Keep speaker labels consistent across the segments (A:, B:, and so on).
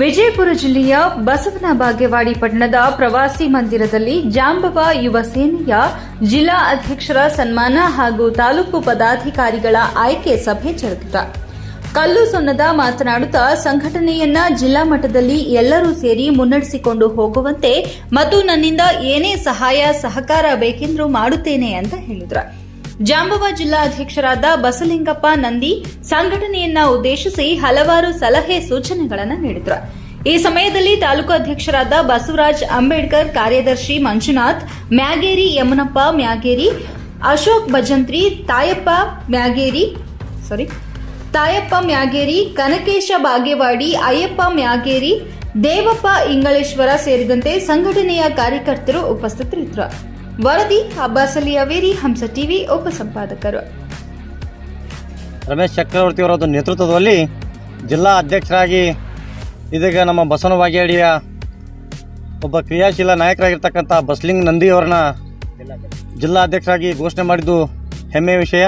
A: ವಿಜಯಪುರ ಜಿಲ್ಲೆಯ ಬಸವನ ಬಾಗೇವಾಡಿ ಪಟ್ಟಣದ ಪ್ರವಾಸಿ ಮಂದಿರದಲ್ಲಿ ಜಾಂಬವ ಯುವ ಸೇನೆಯ ಜಿಲ್ಲಾ ಅಧ್ಯಕ್ಷರ ಸನ್ಮಾನ ಹಾಗೂ ತಾಲೂಕು ಪದಾಧಿಕಾರಿಗಳ ಆಯ್ಕೆ ಸಭೆ ಜರುಗಿತು. ಕಲ್ಲು ಸೊನ್ನದ ಮಾತನಾಡುತ್ತಾ ಸಂಘಟನೆಯನ್ನ ಜಿಲ್ಲಾ ಮಟ್ಟದಲ್ಲಿ ಎಲ್ಲರೂ ಸೇರಿ ಮುನ್ನಡೆಸಿಕೊಂಡು ಹೋಗುವಂತೆ ಮತ್ತು ನನ್ನಿಂದ ಏನೇ ಸಹಾಯ ಸಹಕಾರ ಬೇಕೆಂದರೂ ಮಾಡುತ್ತೇನೆ ಅಂತ ಹೇಳಿದ್ರು. ಜಾಂಬವ ಜಿಲ್ಲಾ ಅಧ್ಯಕ್ಷರಾದ ಬಸಲಿಂಗಪ್ಪ ನಂದಿ ಸಂಘಟನೆಯನ್ನ ಉದ್ದೇಶಿಸಿ ಹಲವಾರು ಸಲಹೆ ಸೂಚನೆಗಳನ್ನು ನೀಡಿದ್ರು. ಈ ಸಮಯದಲ್ಲಿ ತಾಲೂಕು ಅಧ್ಯಕ್ಷರಾದ ಬಸವರಾಜ್ ಅಂಬೇಡ್ಕರ್, ಕಾರ್ಯದರ್ಶಿ ಮಂಜುನಾಥ್, ಮ್ಯಾಗೇರಿ ಯಮನಪ್ಪ ಮ್ಯಾಗೇರಿ, ಅಶೋಕ್ ಭಜಂತ್ರಿ, ತಾಯಪ್ಪ ಮ್ಯಾಗೇರಿ ಸಾರಿ ತಾಯಪ್ಪ ಮ್ಯಾಗೇರಿ, ಕನಕೇಶ ಬಾಗೇವಾಡಿ, ಅಯ್ಯಪ್ಪ ಮ್ಯಾಗೇರಿ, ದೇವಪ್ಪ ಇಂಗಳೇಶ್ವರ ಸೇರಿದಂತೆ ಸಂಘಟನೆಯ ಕಾರ್ಯಕರ್ತರು ಉಪಸ್ಥಿತರಿದ್ದರು. ವರದಿ ಅಬ್ಬಾಸ್ ಅವೇರಿ ಹಂಸ ಟಿವಿ ಉಪಸಂಪಾದಕರು
B: ರಮೇಶ್ ಚಕ್ರವರ್ತಿ ಅವರ ನೇತೃತ್ವದಲ್ಲಿ ಜಿಲ್ಲಾ ಅಧ್ಯಕ್ಷರಾಗಿ ಇದೀಗ ನಮ್ಮ ಬಸವನ ಬಾಗೇಡಿಯ ಒಬ್ಬ ಕ್ರಿಯಾಶೀಲ ನಾಯಕರಾಗಿರ್ತಕ್ಕಂಥ ಬಸ್ಲಿಂಗ್ ನಂದಿ ಅವರನ್ನ ಜಿಲ್ಲಾ ಅಧ್ಯಕ್ಷರಾಗಿ ಘೋಷಣೆ ಮಾಡಿದ್ದು ಹೆಮ್ಮೆಯ ವಿಷಯ.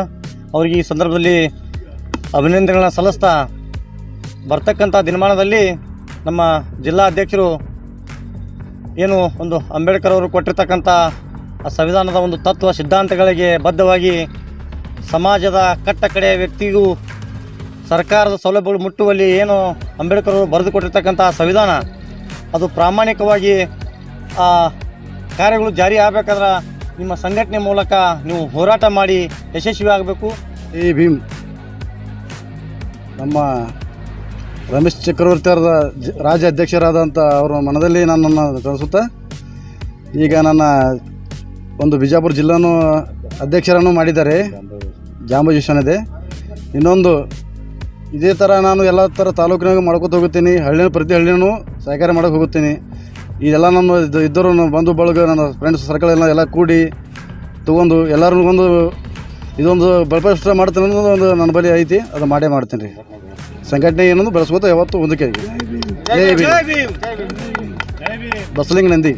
B: ಅವರಿಗೆ ಈ ಸಂದರ್ಭದಲ್ಲಿ ಅಭಿನಂದನೆಗಳನ್ನ ಸಲ್ಲಿಸ್ತಾ ಬರ್ತಕ್ಕಂಥ ದಿನಮಾನದಲ್ಲಿ ನಮ್ಮ ಜಿಲ್ಲಾ ಅಧ್ಯಕ್ಷರು ಏನು ಒಂದು ಅಂಬೇಡ್ಕರ್ ಅವರು ಕೊಟ್ಟಿರ್ತಕ್ಕಂಥ ಆ ಸಂವಿಧಾನದ ಒಂದು ತತ್ವ ಸಿದ್ಧಾಂತಗಳಿಗೆ ಬದ್ಧವಾಗಿ ಸಮಾಜದ ಕಟ್ಟ ಕಡೆಯ ವ್ಯಕ್ತಿಗೂ ಸರ್ಕಾರದ ಸೌಲಭ್ಯಗಳು ಮುಟ್ಟುವಲ್ಲಿ ಏನು ಅಂಬೇಡ್ಕರ್ ಅವರು ಬರೆದುಕೊಟ್ಟಿರ್ತಕ್ಕಂಥ ಸಂವಿಧಾನ, ಅದು ಪ್ರಾಮಾಣಿಕವಾಗಿ ಆ ಕಾರ್ಯಗಳು ಜಾರಿ ಆಗಬೇಕಾದ್ರೆ ನಿಮ್ಮ ಸಂಘಟನೆ ಮೂಲಕ ನೀವು ಹೋರಾಟ ಮಾಡಿ ಯಶಸ್ವಿ ಆಗಬೇಕು.
C: ಈ ಭೀಮ್ ನಮ್ಮ ರಮೇಶ್ ಚಕ್ರವರ್ತಿ ಅವರ ರಾಜ್ಯ ಅಧ್ಯಕ್ಷರಾದಂಥ ಅವರ ಮನದಲ್ಲಿ ನನ್ನನ್ನು ಕಳಿಸುತ್ತಾ ಈಗ ನನ್ನ ಒಂದು ಬಿಜಾಪುರ ಜಿಲ್ಲಾನು ಅಧ್ಯಕ್ಷರನ್ನು ಮಾಡಿದ್ದಾರೆ. ಜಾಂಬಜೇಶನ್ ಇದೆ ಇನ್ನೊಂದು, ಇದೇ ಥರ ನಾನು ಎಲ್ಲ ಥರ ತಾಲೂಕಿನಾಗ ಮಾಡ್ಕೊತ ಹೋಗುತ್ತೀನಿ. ಹಳ್ಳಿನ ಪ್ರತಿ ಹಳ್ಳಿನೂ ಸಹಕಾರ ಮಾಡೋಕೆ ಹೋಗುತ್ತೀನಿ. ಇದೆಲ್ಲ ನಮ್ಮ ಇದು ಇದ್ದರು ನನ್ನ ಬಂಧು ಬಳಗ, ನನ್ನ ಫ್ರೆಂಡ್ಸ್ ಸರ್ಕಲ್ ಎಲ್ಲ ಎಲ್ಲ ಕೂಡಿ ತೊಗೊಂಡು ಎಲ್ಲರೂ ಒಂದು ಇದೊಂದು ಬಲಪಡಿಷ್ಟ ಮಾಡ್ತೀನಿ ಅನ್ನೋದು ಒಂದು ನನ್ನ ಬಳಿ ಐತಿ. ಅದು ಮಾಡೇ ಮಾಡ್ತೀನಿ ರೀ. ಸಂಘಟನೆ ಏನೊಂದು ಬೆಳೆಸ್ಕೋತ ಯಾವತ್ತು ಒಂದಕ್ಕೆ ಬಸಲಿಂಗ ನಂದಿ.